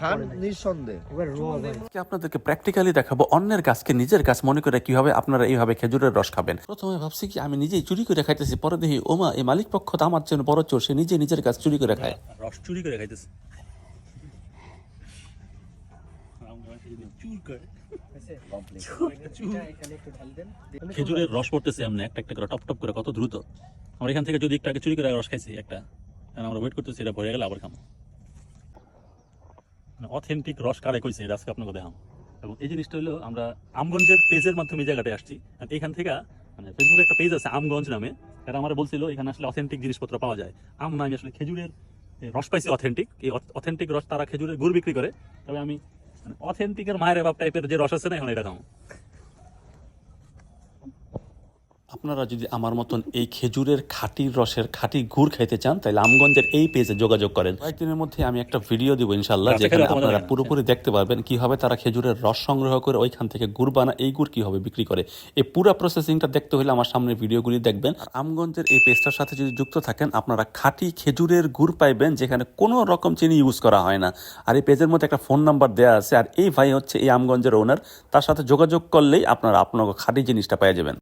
খান নিঃসন্দেহে। এবার র ভাই। আজকে আপনাদেরকে প্র্যাকটিক্যালি দেখাবো অন্যের গাছকে নিজের গাছ মনে করে কীভাবে আপনারা এইভাবে খেজুরের রস খাবেন। প্রথমে ভাবছি কি আমি নিজেই চুরি করে খাইতেছি পরে দেখি ওমা এই মালিক পক্ষ তো আমার জন্য বড় চোর সে নিজে নিজের গাছ চুরি করে খায়। রস চুরি করে খাইতেছে। এখানে একটু ঢাল দেন। খেজুরের রস পড়তেছে এমনি একটা একটা করে টপ টপ করে কত দ্রুত। আমরা এখান থেকে যদি একটু আগে চুরি করে রস খাইছি একটা। কারণ আমরা ওয়েট করতেছি এটা ভরে গেলে আবার খাব অথেন্টিক রস কারে কইছে? এটা আজকে আপনাকে দেখাম এবং এই জিনিসটা হলো আমরা আমগঞ্জের পেজের মাধ্যমে জায়গাটায় আসছি। এখান থেকে মানে ফেসবুকে একটা পেজ আছে, আমগঞ্জ নামে। এরা আমার বলছিল, এখানে আসলে অথেন্টিক জিনিসপত্র পাওয়া যায়। আম না, আমি আসলে খেজুরের রস পাইছি অথেন্টিক এই অথেন্টিক রস তারা খেজুরের গুড় বিক্রি করে। তবে আমি অথেন্টিকের মায়ের বাপ টাইপের যে রস আছে না, এখন এটা খাব। আপনারা যদি আমার মতন এই খেজুরের খাঁটি রসের খাঁটি গুড় খাইতে চান তাহলে আমগঞ্জের এই পেজে যোগাযোগ করেন। কয়েকদিনের মধ্যে আমি একটা ভিডিও দিব ইনশাল্লাহ যেখানে আপনারা পুরোপুরি দেখতে পারবেন কীভাবে তারা খেজুরের রস সংগ্রহ করে ওইখান থেকে গুড় বানা এই গুড় কীভাবে বিক্রি করে। এই পুরো প্রসেসিংটা দেখতে হলে আমার সামনে ভিডিওগুলি দেখবেন। আমগঞ্জের এই পেজটার সাথে যদি যুক্ত থাকেন আপনারা খাঁটি খেজুরের গুড় পাইবেন যেখানে কোনো রকম চিনি ইউজ করা হয় না। আর এই পেজের মধ্যে একটা ফোন নাম্বার দেওয়া আছে আর এই ভাই হচ্ছে এই আমগঞ্জের ওনার তার সাথে যোগাযোগ করলেই আপনারা আপনার খাঁটি জিনিসটা পেয়ে যাবেন।